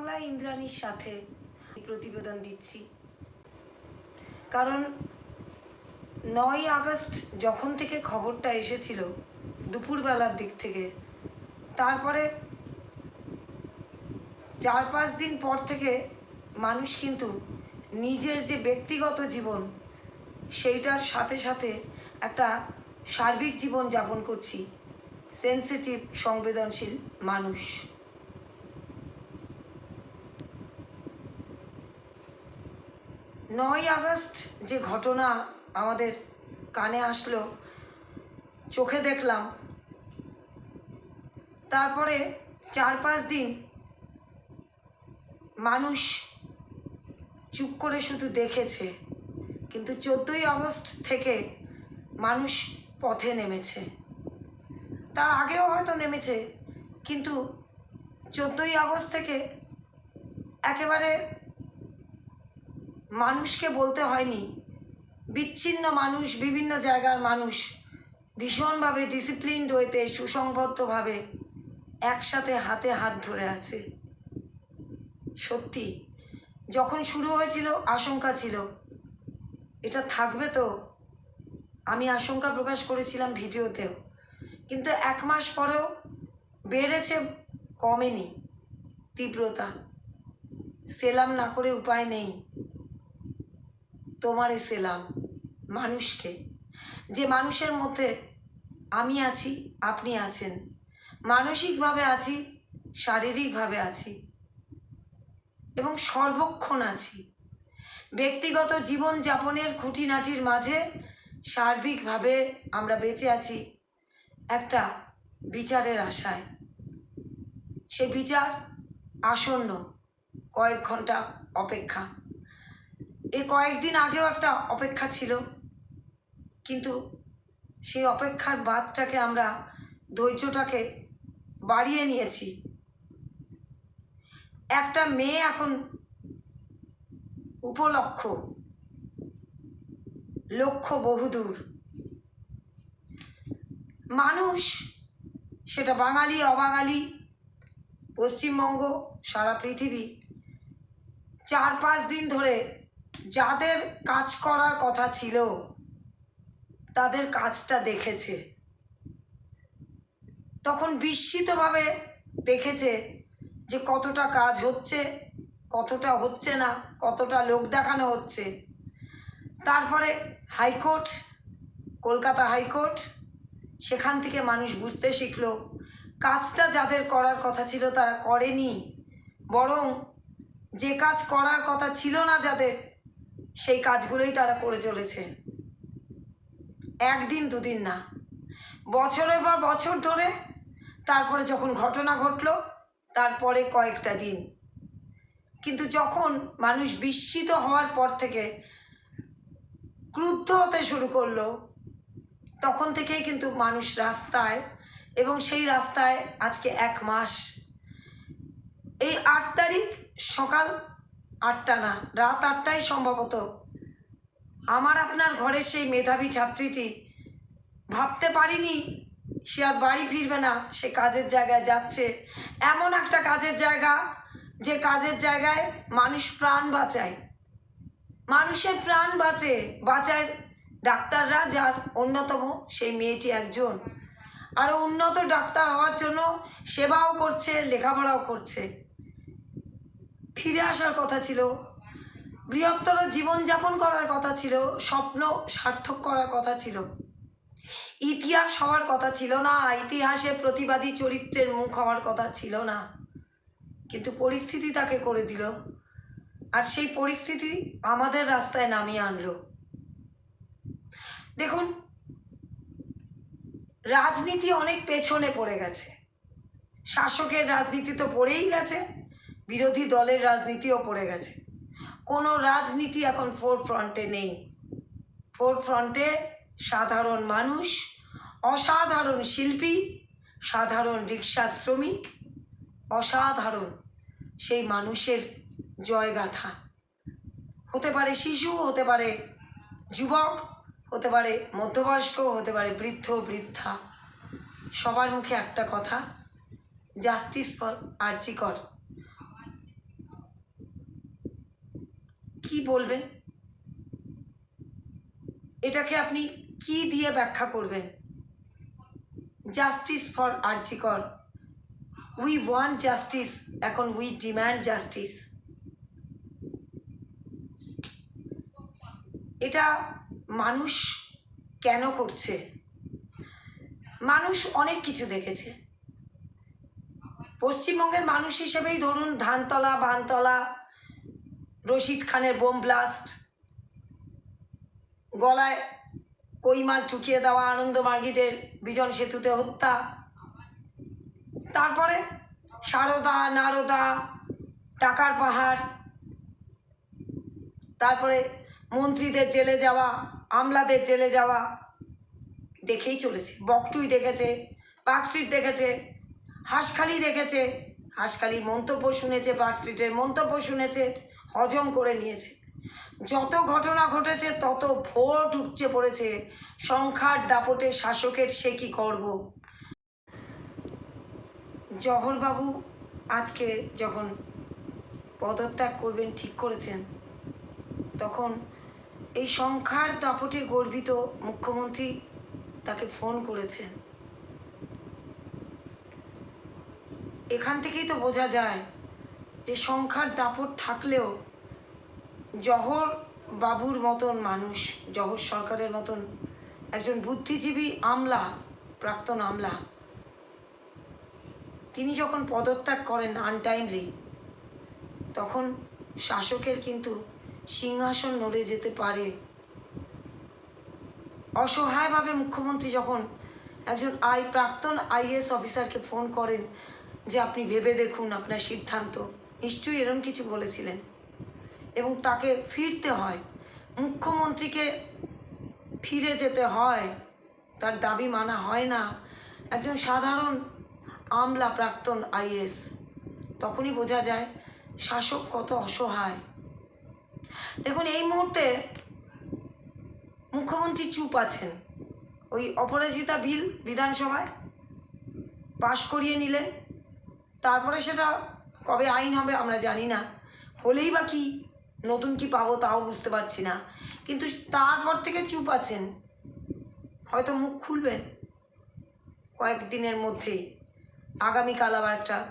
বাংলা ইন্দ্রাণীর সাথে প্রতিবেদন দিচ্ছি। কারণ নয় আগস্ট যখন থেকে খবরটা এসেছিল দুপুরবেলার দিক থেকে, তারপরে চার পাঁচ দিন পর থেকে মানুষ কিন্তু নিজের যে ব্যক্তিগত জীবন, সেইটার সাথে সাথে একটা সার্বিক জীবন যাপন করছি। সেন্সিটিভ সংবেদনশীল মানুষ। নয় আগস্ট যে ঘটনা আমাদের কানে আসলো, চোখে দেখলাম। তারপরে চার পাঁচ দিন মানুষ চুপ করে শুধু দেখেছে, কিন্তু চোদ্দোই আগস্ট থেকে মানুষ পথে নেমেছে। তার আগেও হয়তো নেমেছে, কিন্তু চোদ্দোই আগস্ট থেকে একেবারে মানুষকে বলতে হয়নি। বিচ্ছিন্ন মানুষ, বিভিন্ন জায়গার মানুষ, ভীষণভাবে ডিসিপ্লিনড হইতে, সুসংবদ্ধভাবে একসাথে হাতে হাত ধরে আছে। সত্যি, যখন শুরু হয়েছিল, আশঙ্কা ছিল। এটা থাকবে তো? আমি আশঙ্কা প্রকাশ করেছিলাম ভিডিওতেও। কিন্তু এক মাস পরেও বেড়েছে, কমেনি তীব্রতা। সেলাম না করে উপায় নেই। তোমারে সেলাম, মানুষকে। যে মানুষের মধ্যে আমি আছি, আপনি আছেন। মানসিকভাবে আছি, শারীরিকভাবে আছি এবং সর্বক্ষণ আছি। ব্যক্তিগত জীবন যাপনের খুঁটিনাটির মাঝে সার্বিকভাবে আমরা বেঁচে আছি একটা বিচারের আশায়। সে বিচার আসন্ন কয়েক ঘণ্টা অপেক্ষা। এ কয়েকদিন আগেও একটা অপেক্ষা ছিল। কিন্তু সেই অপেক্ষার বাদটাকে আমরা ধৈর্যটাকে বাড়িয়ে নিয়েছি। একটা মেয়ে এখন উপলক্ষ, লক্ষ্য বহুদূর। মানুষ সেটা বাঙালি, অবাঙালি, পশ্চিমবঙ্গ, সারা পৃথিবী চার পাঁচ দিন ধরে যাদের কাজ করার কথা ছিল, তাদের কাজটা দেখেছে। তখন বিস্মিতভাবে দেখেছে যে কতটা কাজ হচ্ছে, কতটা হচ্ছে না, কতটা লোক দেখানো হচ্ছে। তারপরে হাইকোর্ট, কলকাতা হাইকোর্ট, সেখান থেকে মানুষ বুঝতে শিখলো, কাজটা যাদের করার কথা ছিল তারা করেনি, বরং যে কাজ করার কথা ছিল না যাদের সেই কাজগুলোই তারা করে চলেছে। একদিন দুদিন না। বছরের পর বছর ধরে তারপরে যখন ঘটনা ঘটলো, তারপরে কয়েকটা দিন। কিন্তু যখন মানুষ বিস্মিত হওয়ার পর থেকে ক্রুদ্ধ হতে শুরু করল, তখন থেকেই কিন্তু মানুষ রাস্তায় এবং সেই রাস্তায় আজকে এক মাস। এই আট তারিখ সকাল আটটা না, রাত আটটায় সম্ভবত। আমার আপনার ঘরের সেই মেধাবী ছাত্রীটি ভাবতে পারিনি সে আর বাড়ি ফিরবে না, সে কাজের জায়গায় যাচ্ছে। এমন একটা কাজের জায়গা যে কাজের জায়গায় মানুষ প্রাণ বাঁচায়। মানুষের প্রাণ বাঁচে, বাঁচায় ডাক্তাররা যার অন্যতম সেই মেয়েটি একজন। আরও উন্নত ডাক্তার হওয়ার জন্য সেবাও করছে, লেখাপড়াও করছে। ফিরে আসার কথা ছিল। বৃহত্তর জীবনযাপন করার কথা ছিল, স্বপ্ন সার্থক করার কথা ছিল। ইতিহাস হওয়ার কথা ছিল না, ইতিহাসে প্রতিবাদী চরিত্রের মুখ হওয়ার কথা ছিল না। কিন্তু পরিস্থিতি তাকে করে দিল, আর সেই পরিস্থিতি আমাদের রাস্তায় নামিয়ে আনলো। দেখুন, রাজনীতি অনেক পেছনে পড়ে গেছে। শাসকের রাজনীতি তো পড়েই গেছে। বিরোধী দলের রাজনীতিও পড়ে গেছে। কোনো রাজনীতি এখন ফোর ফ্রন্টে নেই। ফোর ফ্রন্টে সাধারণ মানুষ, অসাধারণ শিল্পী, সাধারণ রিক্সা শ্রমিক, অসাধারণ সেই মানুষের জয়গাথা। হতে পারে শিশু, হতে পারে যুবক, হতে পারে মধ্যবয়স্ক, হতে পারে বৃদ্ধ, বৃদ্ধা। সবার মুখে একটা কথা জাস্টিস ফর আর্জিকর কি বলবেন? এটাকে আপনি কি দিয়ে ব্যাখ্যা করবেন? Justice for RG Kar we want justice এখন উই ডিম্যান্ড জাস্টিস এটা মানুষ কেন করছে? মানুষ অনেক কিছু দেখেছে। পশ্চিমবঙ্গের মানুষ হিসেবেই ধরুন ধানতলা, বানতলা রশিদ খানের বোম ব্লাস্ট গলায় কই মাছ ঢুকিয়ে দেওয়া আনন্দ আনন্দমার্গীদের বিজন সেতুতে হত্যা, তারপরে সারদা, নারদা, টাকার পাহাড়, তারপরে মন্ত্রীদের জেলে যাওয়া, আমলাদের জেলে যাওয়া, দেখেই চলেছে। বকটুই দেখেছে, পার্ক স্ট্রিট দেখেছে, হাঁসখালি দেখেছে, হাঁসখালির মন্তব্য শুনেছে, পার্ক স্ট্রিটের মন্তব্য শুনেছে। হজম করে নিয়েছে। যত ঘটনা ঘটেছে, তত ভোট উপচে পড়েছে। সংখ্যার দাপটে শাসকের সে কি করব? জহরবাবু আজকে যখন পদত্যাগ করবেন ঠিক করেছেন, তখন এই সংখ্যার দাপটে গর্বিত মুখ্যমন্ত্রী তাকে ফোন করেছেন। এখান থেকেই তো বোঝা যায় যে সংখ্যার দাপট থাকলেও জহর বাবুর মতন মানুষ, জহর সরকারের মতন একজন বুদ্ধিজীবী আমলা, প্রাক্তন আমলা, তিনি যখন পদত্যাগ করেন আনটাইমলি তখন শাসকের কিন্তু সিংহাসন নড়ে যেতে পারে। অসহায়ভাবে মুখ্যমন্ত্রী যখন একজন আই প্রাক্তন আইএস অফিসারকে ফোন করেন যে, আপনি ভেবে দেখুন আপনার সিদ্ধান্ত। নিশ্চয়ই এরম কিছু বলেছিলেন। এবং তাকে ফিরতে হয়। মুখ্যমন্ত্রীকে ফিরে যেতে হয়। তার দাবি মানা হয় না। একজন সাধারণ আমলা প্রাক্তন আইএস তখনই বোঝা যায়, শাসক কত অসহায়। দেখুন, এই মুহূর্তে মুখ্যমন্ত্রী চুপ আছেন। ওই অপরাজিতা বিল বিধানসভায় পাশ করিয়ে নিলেন। তারপরে সেটা কবে আইন হবে আমরা জানি না। হলেই বা কী? নতুন কি পাবো তাও বুঝতে পারছি না। কিন্তু তারপর থেকে চুপ আছেন। হয়তো মুখ খুলবেন কয়েকদিনের মধ্যেই। আগামীকাল আবার একটা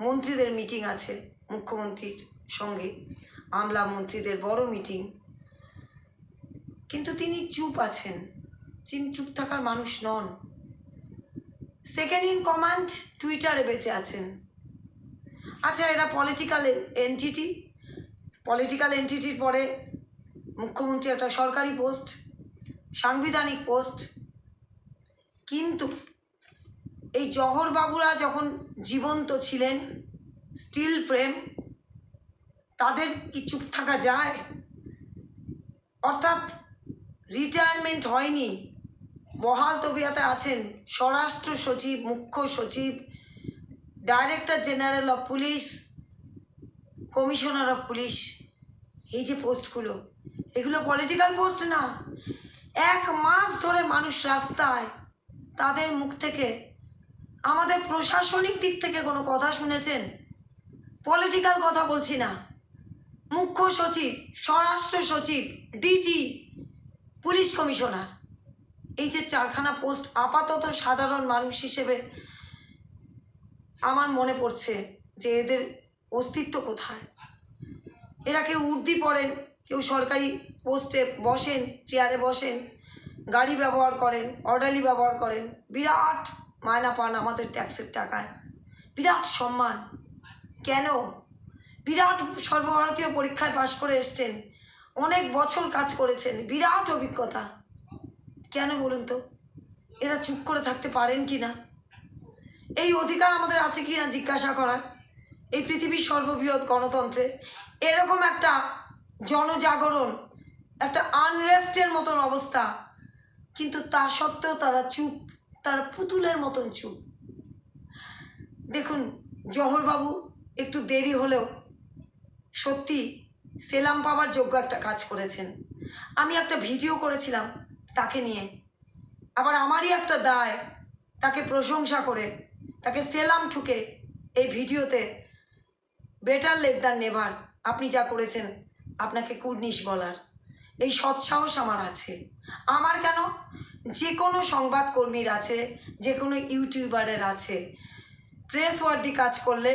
মন্ত্রীদের মিটিং আছে মুখ্যমন্ত্রীর সঙ্গে। আমলা মন্ত্রীদের বড় মিটিং। কিন্তু তিনি চুপ আছেন। তিনি চুপ থাকার মানুষ নন। সেকেন্ড ইন কমান্ড টুইটারে বেঁচে আছেন। আচ্ছা এরা পলিটিক্যাল এনটিটি পলিটিক্যাল এনটিটির পরে মুখ্যমন্ত্রী একটা সরকারি পোস্ট সাংবিধানিক পোস্ট কিন্তু এই জহরবাবুরা যখন জীবন্ত ছিলেন স্টিল ফ্রেম তাদের কি চুপ থাকা যায়? অর্থাৎ রিটায়ারমেন্ট হয়নি। বহাল তবিয়াতে আছেন স্বরাষ্ট্র সচিব, মুখ্য সচিব director general of police, commissioner of police, এই যে পোস্টগুলো, এগুলো পলিটিক্যাল পোস্ট না। এক মাস ধরে মানুষ রাস্তায় তাদের মুখ থেকে, আমাদের প্রশাসনিক দিক থেকে কোনো কথা শুনেছেন? পলিটিক্যাল কথা বলছি না। মুখ্য সচিব, স্বরাষ্ট্র সচিব, ডিজি, পুলিশ কমিশনার। এই যে চারখানা পোস্ট আপাতত সাধারণ মানুষ হিসেবে আমার মনে পড়ছে যে এদের অস্তিত্ব কোথায়? এরা কেউ উর্দি পড়েন, কেউ সরকারি পোস্টে বসেন, চেয়ারে বসেন, গাড়ি ব্যবহার করেন অর্ডালি ব্যবহার করেন, বিরাট মায়না পান আমাদের ট্যাক্সের টাকায়। বিরাট সম্মান। কেন? বিরাট সর্বভারতীয় পরীক্ষায় পাশ করে এসছেন, অনেক বছর কাজ করেছেন, বিরাট অভিজ্ঞতা। কেন বলুন তো? এরা চুপ করে থাকতে পারেন কি না? এই অধিকার আমাদের আছে কি না জিজ্ঞাসা করার? এই পৃথিবীর সর্ববৃহৎ গণতন্ত্রে এরকম একটা জনজাগরণ, একটা আনরেস্টের মতন অবস্থা, কিন্তু তা সত্ত্বেও তারা চুপ, তারা পুতুলের মতন চুপ। দেখুন, জহরবাবু, একটু দেরি হলেও সত্যি সেলাম পাওয়ার যোগ্য একটা কাজ করেছেন। আমি একটা ভিডিও করেছিলাম তাকে নিয়ে। আবার আমারই একটা দায়, তাকে প্রশংসা করে তাকে সেলাম ঠুকে এই ভিডিওতে বেটার লেট দ্যান নেভার। আপনি যা করেছেন, আপনাকে কুর্নিশ বলার। এই সৎসাহস আমার আছে। আমার কেন? যে কোনো সংবাদকর্মীর আছে, যে কোনো ইউটিউবারের আছে। প্রেস ওয়ার্দি কাজ করলে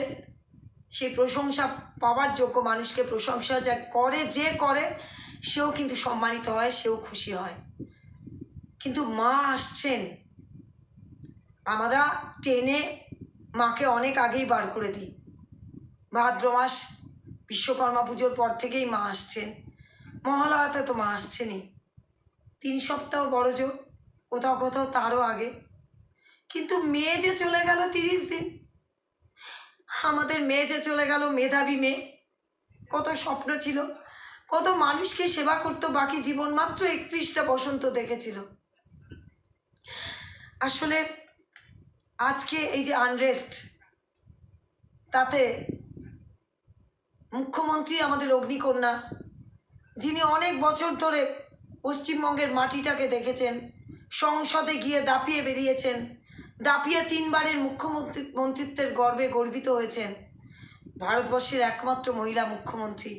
সেই প্রশংসা পাওয়ার যোগ্য মানুষকে প্রশংসা যা করে, যে করে, সেও কিন্তু সম্মানিত হয়, সেও খুশি হয়। কিন্তু মা আসছেন। আমরা টেনে মাকে অনেক আগেই বার করে দিই। ভাদ্র মাস, বিশ্বকর্মা পুজোর পর থেকেই মা আসছেন মহালয়াতে তো মা আসছেনই। তিন সপ্তাহ বড় জোর, কোথাও কোথাও তারও আগে। কিন্তু মেয়ে যে চলে গেল তিরিশ দিন। আমাদের মেয়ে যে চলে গেল মেধাবী মেয়ে। কত স্বপ্ন ছিল, কত মানুষকে সেবা করতো, বাকি জীবন মাত্র একত্রিশটা বসন্ত দেখেছিল। আসলে আজকে এই যে আনরেস্ট তাতে মুখ্যমন্ত্রী আমাদের অগ্নিকন্যা, যিনি অনেক বছর ধরে পশ্চিমবঙ্গের মাটিটাকে দেখেছেন, সংসদে গিয়ে দাপিয়ে বেরিয়েছেন, দাপিয়ে তিনবারের মুখ্যমন্ত্রী, মন্ত্রিত্বের গর্বে গর্বিত হয়েছেন, ভারতবর্ষের একমাত্র মহিলা মুখ্যমন্ত্রী।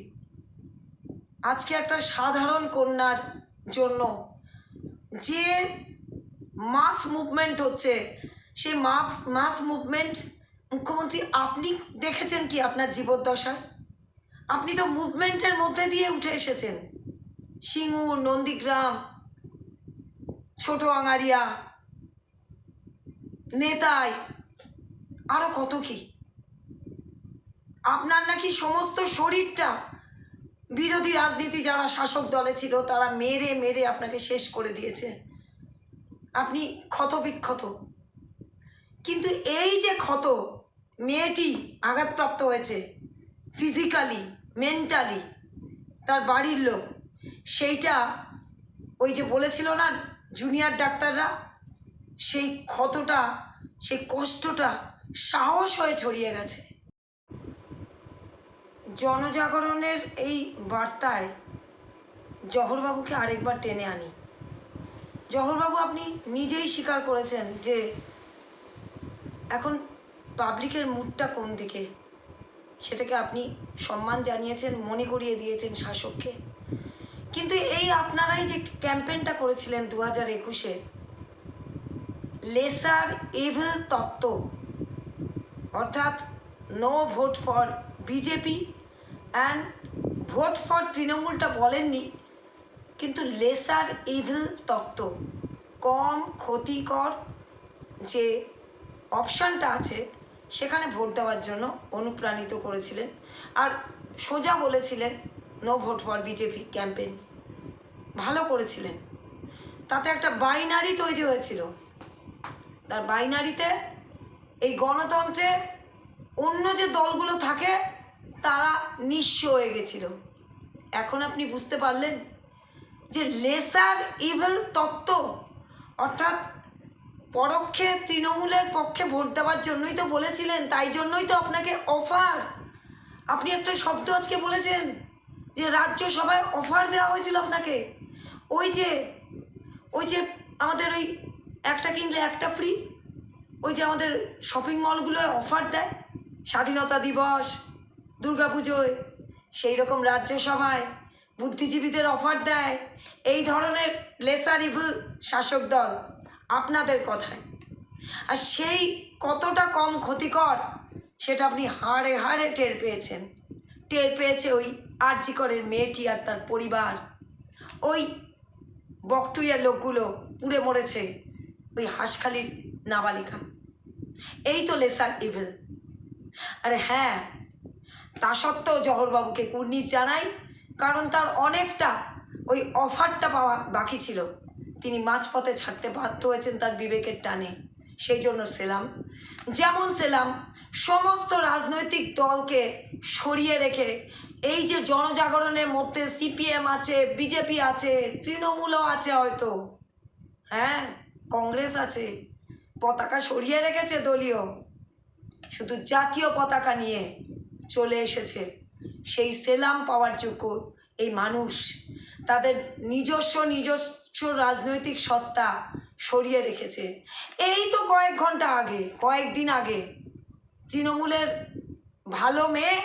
আজকে একটা সাধারণ কন্যার জন্য যে মাস মুভমেন্ট হচ্ছে সেই মাস মাস মুভমেন্ট মুখ্যমন্ত্রী, আপনি দেখেছেন কি আপনার জীবদ্দশায়? আপনি তো মুভমেন্টের মধ্যে দিয়ে উঠে এসেছেন। সিঙ্গুর, নন্দীগ্রাম, ছোট আঙারিয়া নেতাই আরও কত কি? আপনার নাকি সমস্ত শরীরটা বিরোধী রাজনীতি যারা শাসক দলে ছিল, তারা মেরে মেরে আপনাকে শেষ করে দিয়েছে। আপনি ক্ষত বিক্ষত কিন্তু এই যে ক্ষত, মেয়েটি আঘাতপ্রাপ্ত হয়েছে ফিজিক্যালি মেন্টালি তার বাড়ির লোক, সেইটা ওই যে বলেছিল না জুনিয়র ডাক্তাররা, সেই ক্ষতটা, সেই কষ্টটা সাহস হয়ে ছড়িয়ে গেছে। জনজাগরণের এই বার্তায় জহরবাবুকে আরেকবার টেনে আনি। জহরবাবু আপনি নিজেই স্বীকার করেছেন যে এখন পাবলিকের মুডটা কোন দিকে? সেটাকে আপনি সম্মান জানিয়েছেন, মনে করিয়ে দিয়েছেন শাসককে। কিন্তু এই আপনারাই যে ক্যাম্পেনটা করেছিলেন দু হাজার একুশে লেসার এভেল তত্ত্ব, অর্থাৎ no vote for BJP and vote for তৃণমূলটা বলেননি, কিন্তু লেসার ইভিল তত্ত্ব, কম ক্ষতিকর যে অপশানটা আছে, সেখানে ভোট দেওয়ার জন্য অনুপ্রাণিত করেছিলেন। আর সোজা বলেছিলেন no vote for BJP campaign ভালো করেছিলেন। তাতে একটা বাইনারি তৈরি হয়েছিল। তার বাইনারিতে এই গণতন্ত্রে অন্য যে দলগুলো থাকে, তারা নিঃস্ব হয়ে গেছিল। এখন আপনি বুঝতে পারলেন যে লেসার ইভেল তত্ত্ব, অর্থাৎ পরোক্ষে তৃণমূলের পক্ষে ভোট দেওয়ার জন্যই তো বলেছিলেন, তাই জন্যই তো আপনাকে অফার আপনি একটা শব্দ আজকে বলেছেন যে রাজ্য সভায় অফার দেওয়া হয়েছিল আপনাকে। ওই যে ওই যে আমাদের ওই একটা কিনলে একটা ফ্রি ওই যে আমাদের শপিং মলগুলোয় অফার দেয়, স্বাধীনতা দিবস, দুর্গাপুজোয়, সেই রকম রাজ্যসভায় বুদ্ধিজীবীদের অফার দেয়। এই ধরনের লেসার ইভুল শাসক দল। আপনাদের কথায়। আর সেই কতটা কম ক্ষতিকর, সেটা আপনি হাড়ে হাড়ে টের পেয়েছেন। টের পেয়েছে ওই আর্জিকরের মেয়েটি আর তার পরিবার। ওই বকটুইয়ার লোকগুলো পুড়ে মরেছে ওই হাঁসখালির নাবালিকা। এই তো লেসার ইভেল আরে হ্যাঁ তা সত্ত্বেও জহরবাবুকে কুর্নিশ জানাই, কারণ তার অনেকটা ওই অফারটা পাওয়া বাকি ছিল। তিনি মাঝপথে ছাড়তে বাধ্য হয়েছেন তার বিবেকের টানে। সেই জন্য সেলাম। যেমন সেলাম, সমস্ত রাজনৈতিক দলকে সরিয়ে রেখে এই যে জনজাগরণের মধ্যে সিপিএম আছে, বিজেপি আছে, তৃণমূলও আছে হয়তো। হ্যাঁ কংগ্রেস আছে। পতাকা সরিয়ে রেখেছে দলীয়। শুধু জাতীয় পতাকা নিয়ে চলে এসেছে। সেই সেলাম পাওয়ার যোগ্য এই মানুষ। তাদের নিজস্ব নিজস্ব রাজনৈতিক সত্তা সরিয়ে রেখেছে। এই তো কয়েক ঘণ্টা আগে কয়েকদিন আগে তৃণমূলের ভালো মেয়ে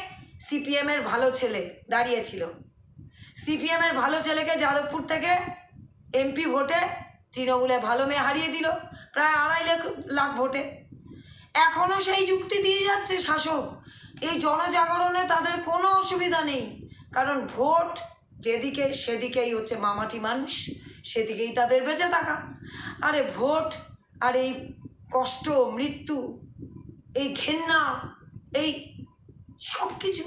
সিপিএমের ভালো ছেলে দাঁড়িয়েছিল। সিপিএমের ভালো ছেলেকে যাদবপুর থেকে এমপি ভোটে তৃণমূলে ভালো মেয়ে হারিয়ে দিল, প্রায় আড়াই লাখ লাখ ভোটে। এখনও সেই যুক্তি দিয়ে যাচ্ছে শাসক। এই জনজাগরণে তাদের কোনো অসুবিধা নেই। কারণ ভোট যেদিকে সেদিকেই হচ্ছে মামাটি মানুষ, সেদিকেই তাদের বেঁচে থাকা। আরে ভোট আর এই কষ্ট, মৃত্যু, এই ঘেন্না, এই সব কিছু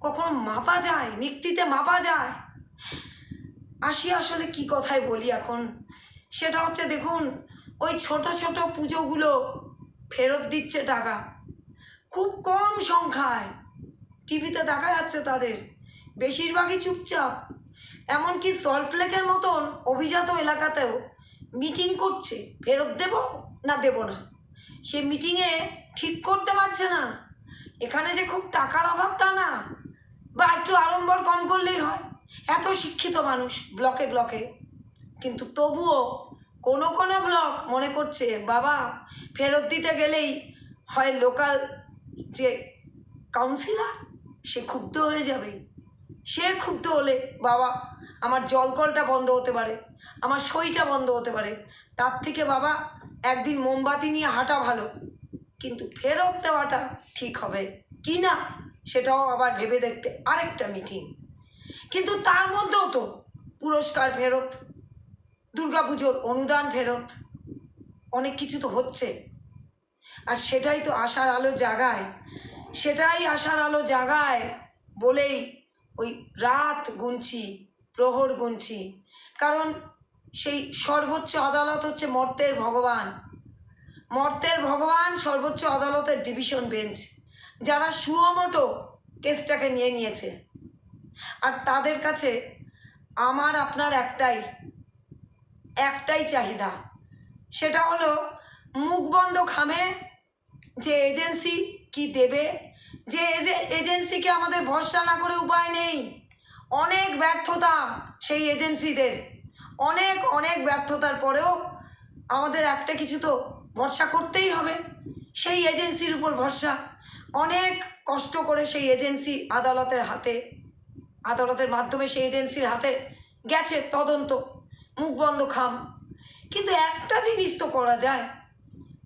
কখনো মাপা যায়, নিক্তিতে মাপা যায়। আসি আসলে কি কথায় বলি এখন? সেটা হচ্ছে দেখুন, ওই ছোট ছোট পুজোগুলো ফেরত দিচ্ছে টাকা। খুব কম সংখ্যায়। টিভিতে দেখা যাচ্ছে তাদের। বেশিরভাগই চুপচাপ। এমনকি সল্টলেকের মতন অভিজাত এলাকাতেও মিটিং করছে, ফেরত দেব না দেব না? সে মিটিংয়ে ঠিক করতে পারছে না। এখানে যে খুব টাকার অভাব তা না, বা একটু আড়ম্বর কম করলেই হয়। এত শিক্ষিত মানুষ ব্লকে ব্লকে কিন্তু তবুও কোনো কোনো ব্লক মনে করছে, বাবা, ফেরত দিতে গেলেই হয় লোকাল যে কাউন্সিলর সে ক্ষুব্ধ হয়ে যাবে। সে ক্ষুব্ধ হলে বাবা, আমার জলকলটা বন্ধ হতে পারে, আমার সইটা বন্ধ হতে পারে। তার থেকে বাবা, একদিন মোমবাতি নিয়ে হাঁটা ভালো, কিন্তু ফেরত দেওয়াটা ঠিক হবে কি না, সেটাও আবার ভেবে দেখতে আরেকটা মিটিং কিন্তু তার মধ্যেও তো পুরস্কার ফেরত, দুর্গাপুজোর অনুদান ফেরত, অনেক কিছু তো হচ্ছে। আর সেটাই তো আশার আলো জাগায়, সেটাই আশার আলো জাগায় বলেই ওই রাত গুনছি, প্রহর গুনছি। কারণ সেই সর্বোচ্চ আদালত হচ্ছে মর্তের ভগবান। মর্তের ভগবান সর্বোচ্চ আদালতের ডিভিশন বেঞ্চ, যারা সুয়মোটো কেসটাকে নিয়ে নিয়েছে। আর তাদের কাছে আমার, আপনার একটাই একটাই চাহিদা। সেটা হলো মুখ বন্ধ খামে যে এজেন্সি কি দেবে যে এজে- এজেন্সিকে আমাদের ভরসা না করে উপায় নেই। অনেক ব্যর্থতা সেই এজেন্সিদের। অনেক অনেক ব্যর্থতার পরেও আমাদের একটা কিছু তো ভরসা করতেই হবে। সেই এজেন্সির উপর ভরসা। অনেক কষ্ট করে সেই এজেন্সি আদালতের হাতে, আদালতের মাধ্যমে সেই এজেন্সির হাতে গেছে তদন্ত, মুখ বন্ধ খাম। কিন্তু একটা জিনিস তো করা যায়।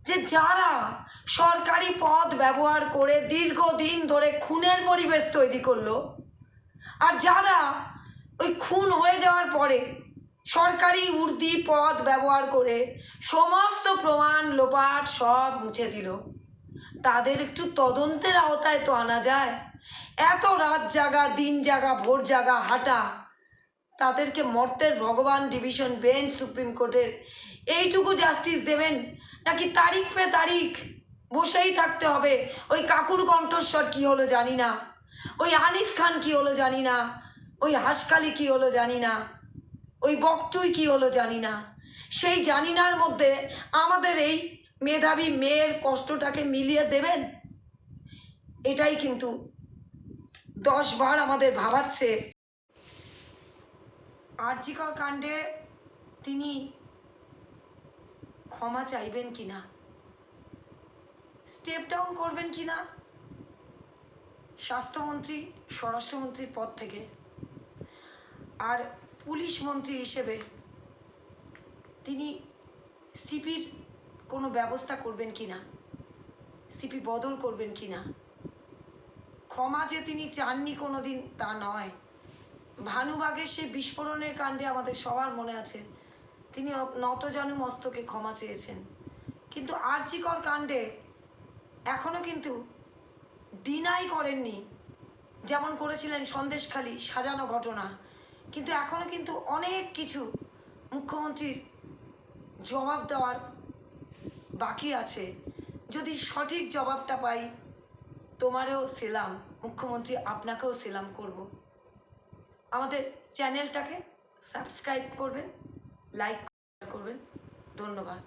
যে যারা সরকারি পদ ব্যবহার করে দীর্ঘদিন ধরে খুনের পরিবেশ তৈরি করল, আর যারা ওই খুন হয়ে যাওয়ার পরে সরকারি উর্দি পদ ব্যবহার করে সমস্ত প্রমাণ লোপাট সব মুছে দিল, তাদের একটু তদন্তের আওতায় তো আনা যায়। এত রাত জাগা, দিন জাগা, ভোর জাগা হাঁটা, তাদেরকে মর্তের ভগবান ডিভিশন বেঞ্চ সুপ্রিম কোর্টের এইটুকু জাস্টিস দেবেন। নাকি তারিখ পে তারিখ বসেই থাকতে হবে? ওই কাকুর কণ্ঠস্বর কি হলো জানি না। ওই আনিস খান কি হলো জানি না। ওই হাসকালি কি হলো জানি না। ওই বকটুই কি হলো জানি না। সেই জানি নার মধ্যে আমাদের এই মেধাবী মেয়ের কষ্টটাকে মিলিয়ে দেবেন? এটাই কিন্তু দশ বার আমাদের ভাবাচ্ছে। আরজিকর কাণ্ডে তিনি ক্ষমা চাইবেন কি না স্টেপ ডাউন করবেন কি না স্বাস্থ্যমন্ত্রী, স্বরাষ্ট্রমন্ত্রীর পদ থেকে। আর পুলিশ মন্ত্রী হিসেবে তিনি সিপির কোনো ব্যবস্থা করবেন কি না সিপি বদল করবেন কি না ক্ষমা যে তিনি চাননি কোনো দিন তা নয়। ভানুবাগের সেই বিস্ফোরণের কাণ্ডে আমাদের সবার মনে আছে। তিনি নতজানু মস্তকে ক্ষমা চেয়েছেন। কিন্তু আর্যিকর কাণ্ডে এখনও কিন্তু ডিনাই করেননি, যেমন করেছিলেন সন্দেশখালী সাজানো ঘটনা। কিন্তু এখনও কিন্তু অনেক কিছু মুখ্যমন্ত্রীর জবাব দেওয়ার বাকি আছে। যদি সঠিক জবাবটা পাই, তোমারও সেলাম, মুখ্যমন্ত্রী আপনাকেও সেলাম করব। আমাদের চ্যানেলটাকে সাবস্ক্রাইব করবেন। লাইক করবেন। ধন্যবাদ।